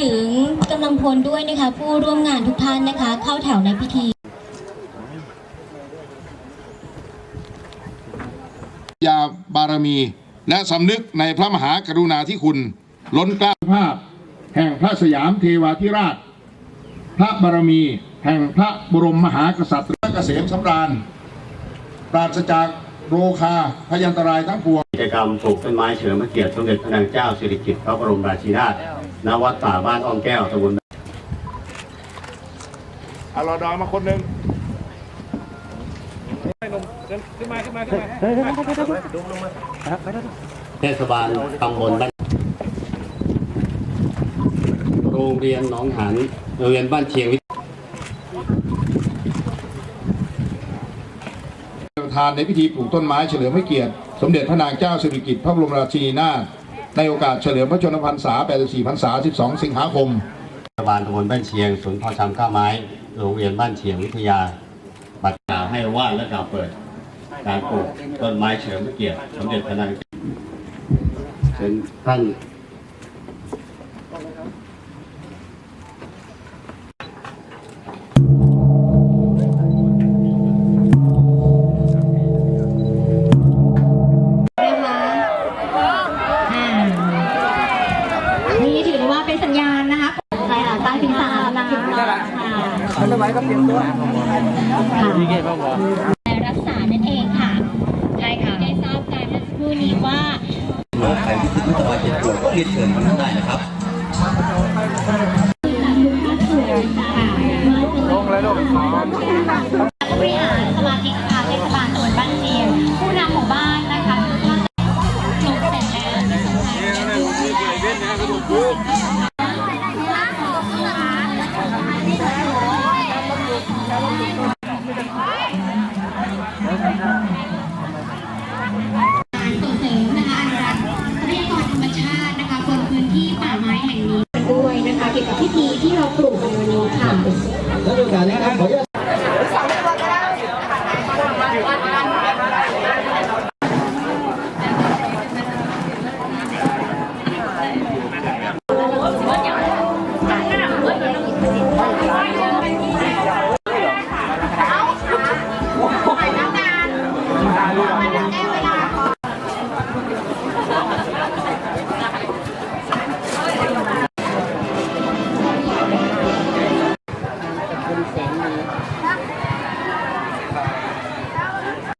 ถึงกำลังพลด้วยนะคะ ผู้ร่วมงานทุกท่านนะคะ เข้าแถวในพิธี ยาบารมี และสำนึกในพระมหากรุณาธิคุณ ล้นเกล้าภาพ แห่งพระสยามเทวาธิราช พระบารมี แห่งพระบรมมหากษัตริย์พระเกษมสำราญปราศจากโรคาพยันตรายทั้งปวงกิจกรรมปลูกต้นไม้เฉลิมพระเกียรติสมเด็จพระนางเจ้าสิริกิติ์พระบรมราชินีนาถ ณวัดป่าบ้านอ้อมแก้วตำบลเอารอดอมาคนหนึ่งเทศบาลตำบลบ้านโรงเรียนหนองหันโรงเรียนบ้านเชียงวิทประธานในพิธีปลูกต้นไม้เฉลิมพระเกียรติ สมเด็จพระนางเจ้าสิริกิติ์พระบรมราชินีนาถ ในโอกาสเฉลิมพระชนมพรรษา 84 พรรษา 12 สิงหาคมเทศบาลตำบลบ้านเชียง ศูนย์เพอชำก้าไม้ โรงเรียนบ้านเชียงวิทยา บัตรกล่าวให้วาดและกล่าวเปิด การปลูกต้นไม้เฉลิมพระเกียรติสมเด็จพระนางเชิญท่านนะค ได้ละไม่ไหวก็เปลี่ยนตัวดีเก่ตพ่อบอกรักษานั่นเองค่ะใช่ค่ะได้ทราบการเมื่อู่นี้ว่าโรคไข้ที่คุณสบายเจ็บปวดก็เรียนเชิญมาท่นได้นะครับลงแล้วลงบริหารสมาชิกสภาเทศบาลตำบบ้านเชียงผู้นำหมู่บ้านนะคะจบเสร็จแล้วที่สำคัญก็คือ ส่งเสริมนะคะอนุรักษ์ทรัพยากรธรรมชาตินะคะบนพื้นที่ป่าไม้แห่งนี้ด้วยนะคะเกี่ยวกับพิธีที่เราปลูกกันวันนี้ค่ะ ท่านปานครับ